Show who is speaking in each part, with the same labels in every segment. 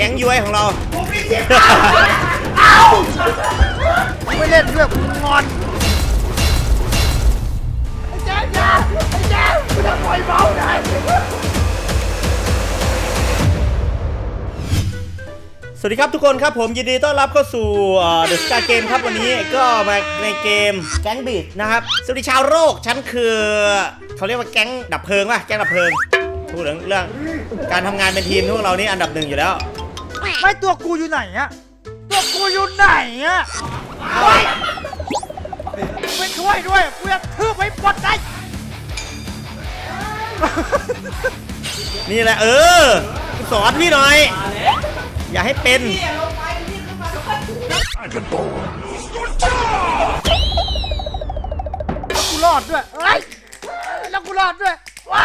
Speaker 1: แก๊งย้วยของเรา
Speaker 2: ไม่เล่นด้วยกูงอนไอ้แจ๊คอย่าไอ้แจ๊คมึงจะปล่อยเบาได้
Speaker 1: สวัสดีครับทุกคนครับผมยินดีต้อนรับเข้าสู่เดอะสกาเกมครับวันนี้ก็มาในเกมแก๊งบีดนะครับ สวัสดีชาวโลกฉันคือเขาเรียกว่าแก๊งดับเพลิงป่ะแก๊งดับเพลิงพูดถึงเรื่องการทำงานเป็นทีมพวกเรานี่อันดับหนึ่งอยู่แล้ว
Speaker 2: ไม่ตัวกูอยู่ไหนอะตัวกูอยู่ไหนอะเฮ้ยไม่ช่วยด้วยกูจะทืบไว้ปลดได้
Speaker 1: นี่แหละเออ สอนพี่หน่อย อย่าให้เป็น
Speaker 2: แล้วกูรอดด้วยเฮ้ยแล้วกูรอดด้วยว้า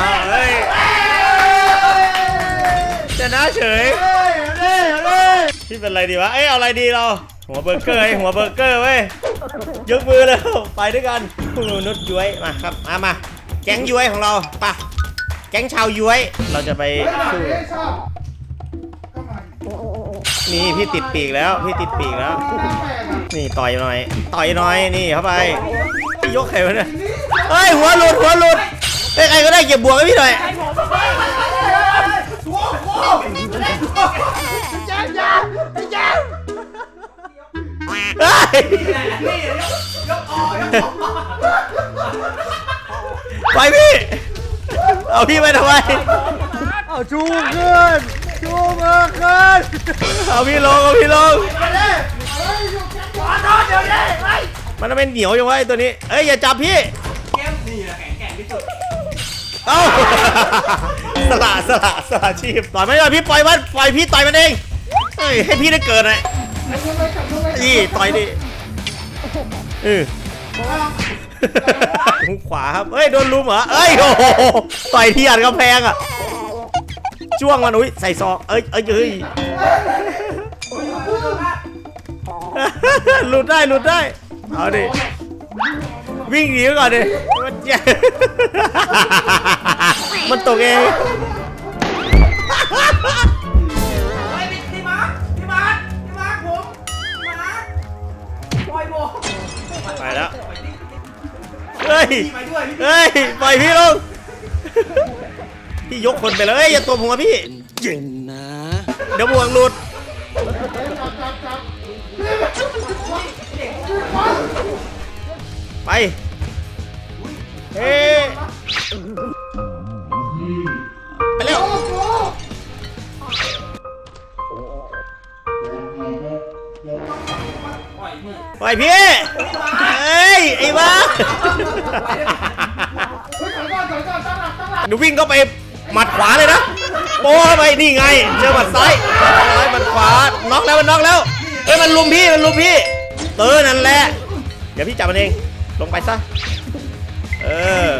Speaker 1: อ้าวเฮ้ยช นะเฉย
Speaker 2: เฮ้ยเฮ้ย
Speaker 1: พี่เป็นอะไรดีวะ เอ้ยเอาอะไรดีเรา หัวเบอร์เกอร์ไอ้หัวเบอร์เกอร์เว้ย ยกมือแล้วไปด้วยกันคุณนุชย้วย มาครับ มามาแก๊งย้วยของเราไปะแก๊งชาวย้วย เราจะไปสู้นี่พี่ติดปีกแล้ว พี่ติดปีกแล้ว นี่ต่อยหน่อย ต่อยหน่อย นี่เข้าไป ยกใครวะเนี่ยเฮ้ยหัวหลุดหัวหลุดเฮ้ยใครก็ได้เก็บบวกให้พี่หน่อย
Speaker 2: แจ๊ยไอ้แจ๊ค
Speaker 1: เฮ้ยไปพี่ เอาพี่ไปทำไม
Speaker 2: เอาชูขึ้นชูมือขึ้น
Speaker 1: เอาพี่ลงเอาพี่ลง
Speaker 2: ขอโทษเดี๋ยวนี้เฮ้ย
Speaker 1: มันเป็นเหนียวจังวะไอ้ตัวนี้ เอ้ยอย่าจับพี่ เอ้าสละสละสละชีพต่อยไม่ได้พี่ปล่อยมันปล่อยพี่ต่อยมันเองเฮ้ยให้พี่ได้เกิดหน่อยนี่ต่อยดิเออหูขวาครับเอ้ยโดนลุมเหรอเอ้ยโอ้โหต่อยที่อัดกำแพงอะจ้วงมันอุ้ยใส่ซองเอ้ยเอ้ยเอ้ยหลุดได้หลุดได้เอาดิวิ่งหนีก่อนดิ มันเจ็บมันตกเอง
Speaker 3: เฮ้ยพี่พี่มาร์คพี่มาร์คพี่มาร์คผมพี่มาร์คปล่อยผม
Speaker 1: ไปแล้ว เฮ้ย
Speaker 3: พี่ไปด้วยพี่
Speaker 1: เฮ้ย ปล่อยพี่ลง พี่ยกคนไปเลย อย่าตัวผมอะพี่
Speaker 4: เย็นนะ
Speaker 1: เดี๋ยวบ่วงหลุด ไป เฮ้ไปเร็ว
Speaker 3: ปล่อยพี่
Speaker 1: ปพี่ เฮ้ย ไอ้บ้าหนูวิ่งเข้าไปหมัดขวาเลยนะโป้เข้าไปนี่ไง เจอหมัดซ้ายซ้ายหมัดขวา น็อกแล้วมันน็อกแล้วเฮ้ยมันลุมพี่มันลุมพี่เออนั่นแหละ เดี๋ยวพี่จับมันเอง ลงไปซะ เออ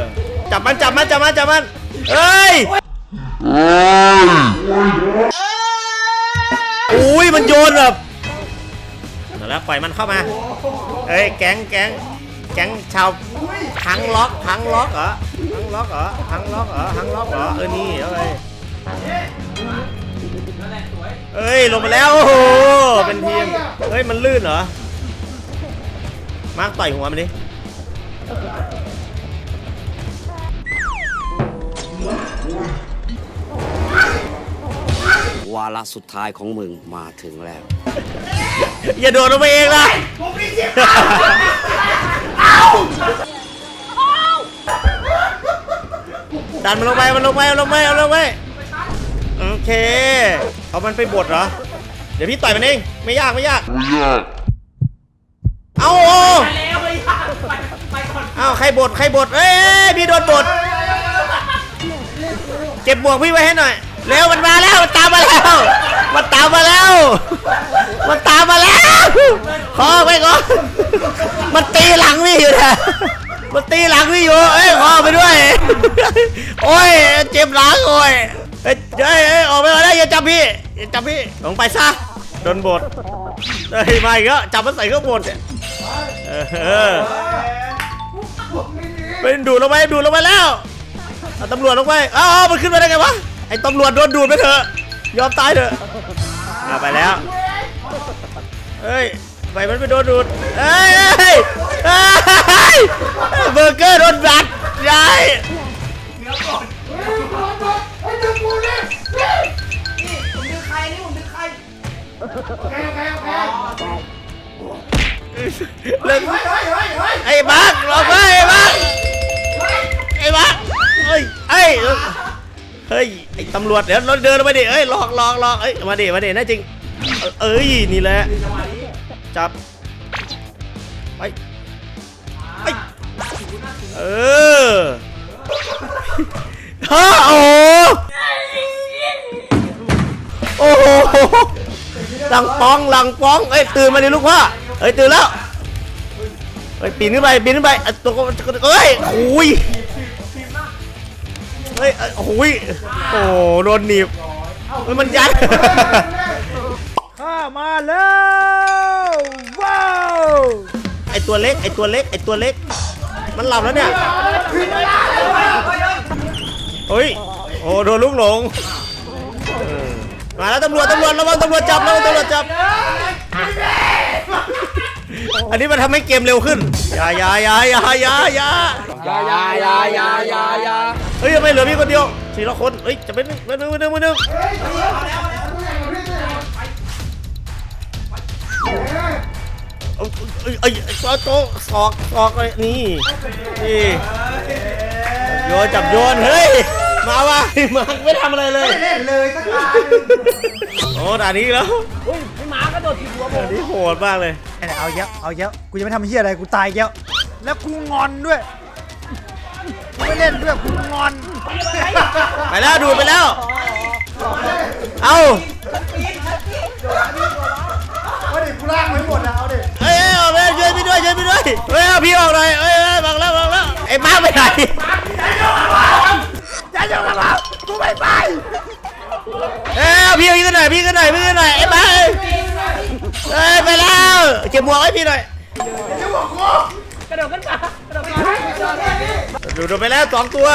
Speaker 1: จับมันจับมันจับมันจับมันเฮ้ยอุ้ยมันโยนแบบแล้วปล่อยมันเข้ามา เอ้ยแก๊งแก๊งแก๊งชาวทั้งล็อกทั้งล็อกเหรอทั้งล็อกเหรอทั้งล็อกเหรอทั้งล็อกเหรอเออนี่เอาไปเอ้ยลงมาแล้วโอ้โหเป็นทีมเฮ้ยมันลื่นเหรอมาร์คต่อยหัวมันดิ
Speaker 4: วาระสุดท้ายของมึงมาถึงแล้ว
Speaker 1: อย่าโดดลงไปเองนะดันมันลงไป มันลงไป มันลงไปเอาลงไปโอเค เอามันไปบดเหรอ เดี๋ยวพี่ต่อยมันเอง ไม่ยาก ไม่ยากเอาโอ้
Speaker 3: ไปแล้วไม่ยาก ไปไปก่อน
Speaker 1: เอาใครบด ใครบดเอ้ยพี่โดนบด เก็บหมวกพี่ไว้ให้หน่อย เร็วมันมาแล้วมันตามมาแล้ว มันตามมาแล้ว มันตามมาแล้ว ขอไปก่อน มันตีหลังพี่อยู่นะมันตีหลังพี่อยู่ เอ้ยขอไปด้วย โอ้ยเจ็บหลังโอ้ยเอ้ยเอ้ยเอ้ยออกไปก่อนได้อย่าจับพี่อย่าจับพี่ลงไปซะโดนบดเฮ้ยมาอีกแล้วจับมันใส่เครื่องบดเนี่ยเออเป็นดูดลงไปดูดลงไปแล้ว เอาตำรวจลงไปอ้าวมันขึ้นมาได้ไงวะ ไอ้ตำรวจโดนดูดไปเถอะ ยอมตายเถอะเอาไปแล้ว เฮ้ยไปมันไปโดนดูดเฮ้ยเฮ้ยเฮ้ยเบอร์เกอร์โดนบัดยาย
Speaker 3: นี่ผมดึงใครนี่ผมดึงใคร
Speaker 1: เลิกไอ้บักลงไปไอ้บักไอ้บัก ยเฮ้ยไอ้ตำรวจเดี๋ยวเราเดินลงไปดิเอ้ยหลอกหลอกหลอกเอ้ยมาดิมาดิน่จริง เอ้ยนี่แหละจับไปไปเออฮะโอ้โอ้โหหลังป้องหลังป้องเอ้ยตื่นมาดิลูกพ่อเอ้ยตื่นแล้วเฮ้ยปีนขึ้นไปปีนขึ้นไปตัวเอ้ยคุย เฮ้ยเอ้ยโอ้ยโอ้โหโดนหนีบเฮ้ยมันยัด
Speaker 2: ข้ามาแล้วว้าว
Speaker 1: ไอตัวเล็กไอตัวเล็กไอตัวเล็ก มันหลับแล้วเนี่ยเฮ้ยโอ้โดนลูกหลงเออมาแล้วตำรวจตำรวจระวังตำรวจจับระวังตำรวจจับ อันนี้มันทำให้เกมเร็วขึ้นอย่าอย่าอย่าอย่าอย่าอย่า
Speaker 4: อย่าอย่าอย่าอย่าอย่าอย่า
Speaker 1: เฮ้ยทำไมเหลือพี่คนเดียวสี่ละคนเฮ้ยจะเป็นเป็นหนึ่งเป็นหนึ่งเป็นหนึ่งเอาเอ้ยเอ้ยโต๊ะโต๊ะสอกสอกเลยนี่นี่โยนจับโยนเฮ้ยมาว่ะมาไม่ทำอะไรเลย
Speaker 3: เล่นเลยสักการ
Speaker 1: โอ้ด่านนี้อีกแล้ว
Speaker 3: อุ้ยพี่ หมากระโดดถีบหัวผ
Speaker 1: ด่ามนนี้โหดมากเลย
Speaker 2: ไอ้เนี่ยเอาเยอะเอาเยอะกูจะไม่ทำเฮียอะไรกูตายเยอะแล้วกูงอนด้วยกูไม่เล่นด้วยกูงอน
Speaker 1: ไปแล้วดูดไปแล้ว เอา
Speaker 2: เอาดิกูล่างไว้หมดอะเอาดิ
Speaker 1: เอ้ยเอาไปช่วยพี่ด้วยช่วยพี่ด้วยเฮ้ยเอาพี่ออกหน่อยเอ้ยเอ้ยบังแล้วบังแล้วไอ้มาไปไหน
Speaker 2: อย่าอยู่กับเรากูไม่ไป
Speaker 1: เอ้ยเอาพี่ขึ้นหน่อยพี่ขึ้นหน่อยพี่ขึ้นหน่อยไอ้มาเอ้ย เอ้ยไปแล้วเก็บหมวกให้พี่หน่อย
Speaker 3: กระโดดขึ้นมากระโดดขึ้นมา
Speaker 1: ดูดูไปแล้วสองตัว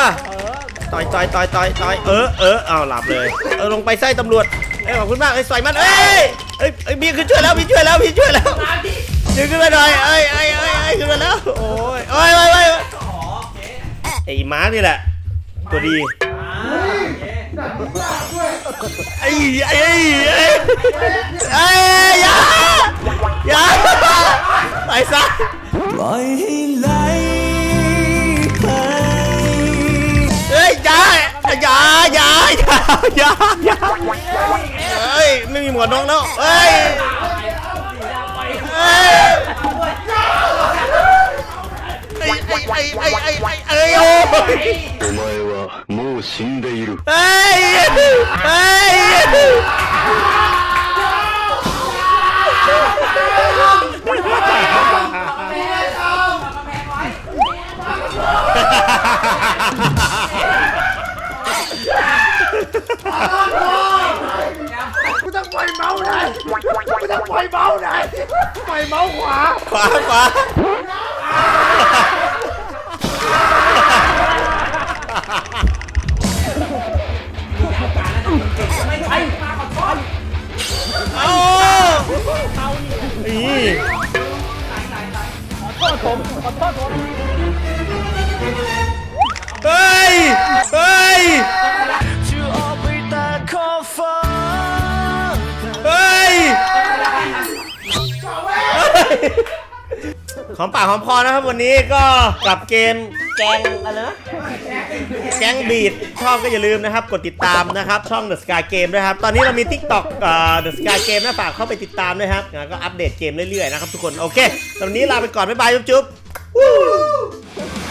Speaker 1: ต่อยต่อยต่อยต่อยต่อยเออเออเอาหลับเลยเออลงไปไส้ตำรวจเอ้ยขอบคุณมากเอ้ยใส่มันเอ้ยเอ้ยเอ้ยพี่ขึ้นช่วยแล้วพี่ช่วยแล้วพี่ช่วยแล้วดึงขึ้นมาหน่อยเอ้ยเอ้ยเอ้ยเอ้ยขึ้นมาแล้วโอ้ยโอ้ยโอ้ยโอ้ยไอ้มาร์กนี่แหละตัวดี ไอ้ไอ้ไอ้ไอ้ไอ้ยาอย่าไปซะ
Speaker 4: ปล่อยให้ไหลไป
Speaker 1: เฮ้ยอย่าอย่าอย่าอย่าอย่าอย่าเฮ้ยไม่มีหมวกน้องแล้วเฮ้ยเฮ้ยไอ้ไอ้ไอ้ไอ้ไอ้ไอ้ไอ้ โอ้ย
Speaker 5: お前はもう死んでいる。
Speaker 1: เฮ้ยเฮ้ยขวาขวาขวาเอา นี่เฮ้ย เฮ้ย เฮ้ยของปากของคอนะครับวันนี้ก็กับเกม แกงอะไรนะแกงบีดชอบก็อย่าลืมนะครับ กดติดตามนะครับ ช่อง The Sky Game ด้วยครับ ตอนนี้เรามี TikTok เอ่อ The Sky Game นะฝากเข้าไปติดตามด้วยครับแล้วก็อัปเดตเกมเรื่อยๆนะครับทุกคน โอเคตอนนี้ลาไปก่อน บ๊ายบาย จุ๊บๆ